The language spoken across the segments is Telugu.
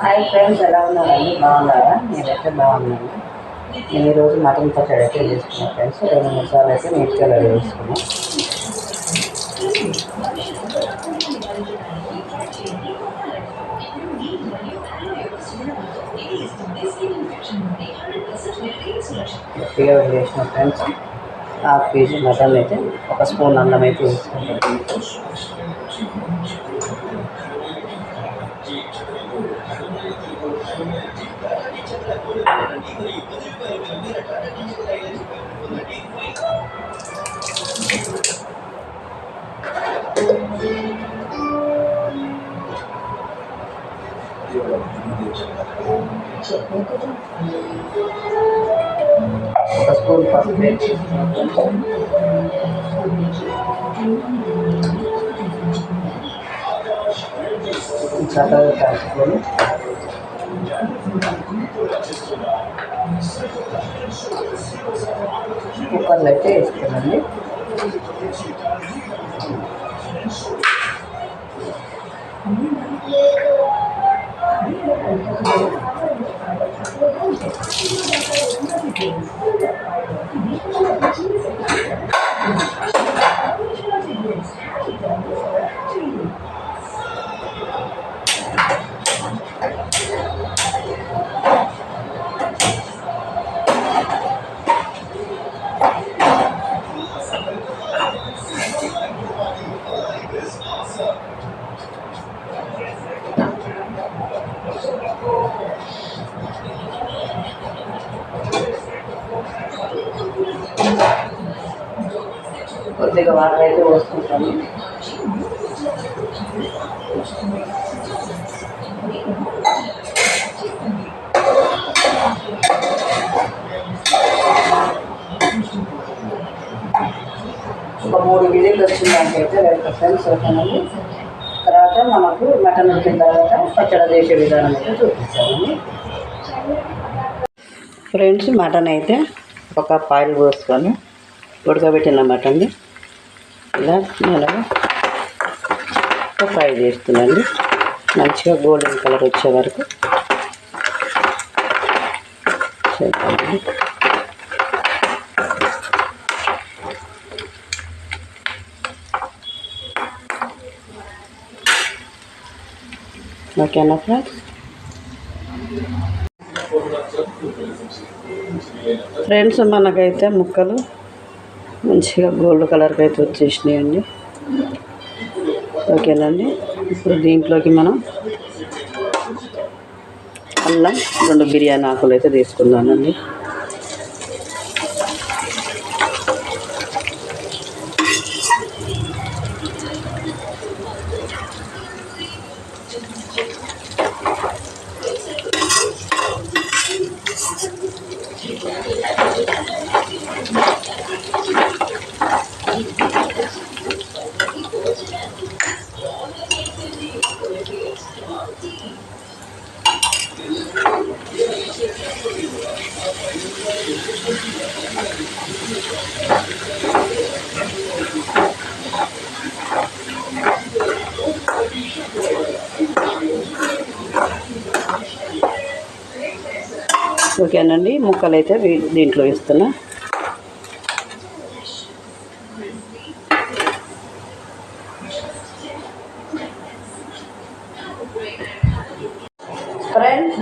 హాయ్ ఫ్రెండ్స్ ఎలా ఉన్నారండి? బాగున్నారా? నేనైతే బాగున్నాను. నేను ఈరోజు మటన్ పచ్చడి అయితే చేసుకున్నాను ఫ్రెండ్స్. రెండు నిమిషాలు అయితే నీట్గా రెడీ చేసుకున్నాను. గట్టిగా చేసిన ఫ్రెండ్స్ హాఫ్ కేజీ మటన్ అయితే ఒక స్పూన్ అన్నం అయితే వేసుకుంటాను. That's one part of it. చక్కగా కలుపుకొని కుక్కర్లో అయితే వేస్తానండి కొద్దిగా వాటర్ అయితే పోసుకుంటాను ఒక మూడు విజిల్ వచ్చిందంటే అయితే రెండు ఫ్రెండ్స్ ఓకేనండి తర్వాత మనకు మటన్ వచ్చిన తర్వాత పచ్చడి చేసే విధానం అయితే చూపిస్తామండి ఫ్రెండ్స్ మటన్ అయితే ఒక కప్ ఆయిల్ పోసుకొని ఉడకబెట్టిన మటన్ ఇలా నేను ఫ్రై చేస్తున్నాండి మంచిగా గోల్డెన్ కలర్ వచ్చే వరకు. చేద్దామండి ఓకేనా ఫ్రెండ్స్ ఫ్రెండ్స్ మనకైతే ముక్కలు మంచిగా గోల్డ్ కలర్కి అయితే వచ్చేసినాయండి. ఓకేనండి ఇప్పుడు దీంట్లోకి మనం అల్లం రెండు బిర్యానీ ఆకులు అయితే తీసుకున్నానండి ఓకేనండి ముక్కలు అయితే దీంట్లో ఇస్తున్నా ఫ్రెండ్స్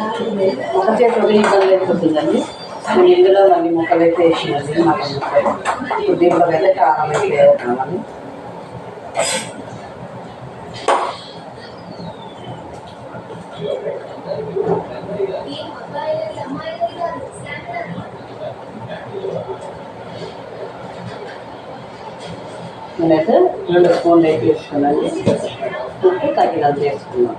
ఒక చేతిలో ఇబ్బంది అయిపోతుందండి నేను ఇందులో మళ్ళీ ముక్కలు అయితే వేసినది మటన్ ముక్కలు దీంట్లో అయితే కారం అయితే వేస్తున్నామని నేనైతే రెండు స్పూన్లు అయితే వేసుకున్నాను. ఉప్పు తగినంత వేసుకున్నాను.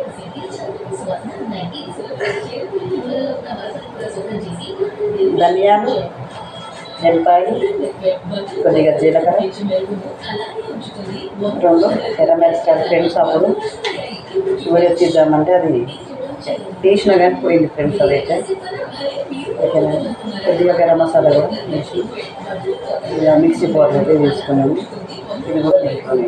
ధనియాలు ఎల్లిపాయలు కొద్దిగా జీలకర్ర రెండు ఎర్రమిరపకాయలు ఫ్రెండ్స్ అప్పుడు ఊరే అది తీసిన కానీ పోయింది ఫ్రెండ్స్ అదైతే. ఓకేనా? కొద్దిగా గరం మసాలా కూడా వేసి ఇలా మిక్సీ పౌడర్ అయితే తీసుకున్నాము ఇది కూడా తీసుకొని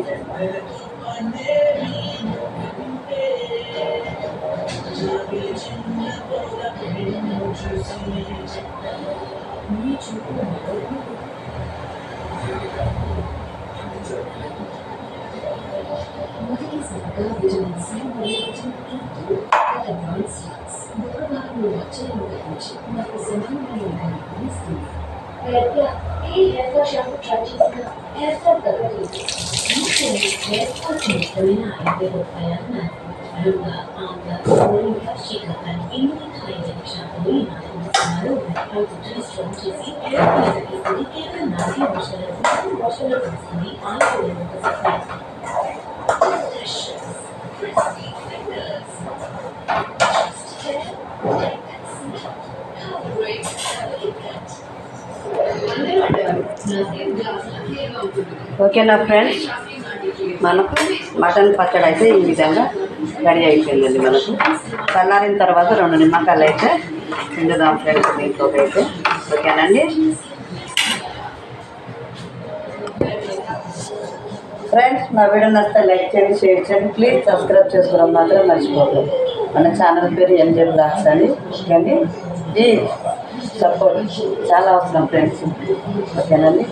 Essa é a ఓకేనా ఫ్రెండ్స్ మనకు మటన్ పచ్చడి అయితే ఈ విధంగా రెడీ అయిపోయిందండి మనకు. చల్లారిన తర్వాత రెండు నిమ్మకాయలు అయితే పిండుదాం ఫ్రెండ్స్ దీంతో అయితే. ఓకేనండి? ఫ్రెండ్స్ మా వీడియో నచ్చితే లైక్ చేయండి షేర్ చేయండి. ప్లీజ్ సబ్స్క్రైబ్ చేసుకోవడం మాత్రం మర్చిపోదు మన ఛానల్ పేరు ఎంజే బ్లాగ్స్ అండి ఓకేండి ఈ సపోర్ట్. చాలా అవసరం ఫ్రెండ్స్. ఓకేనండి?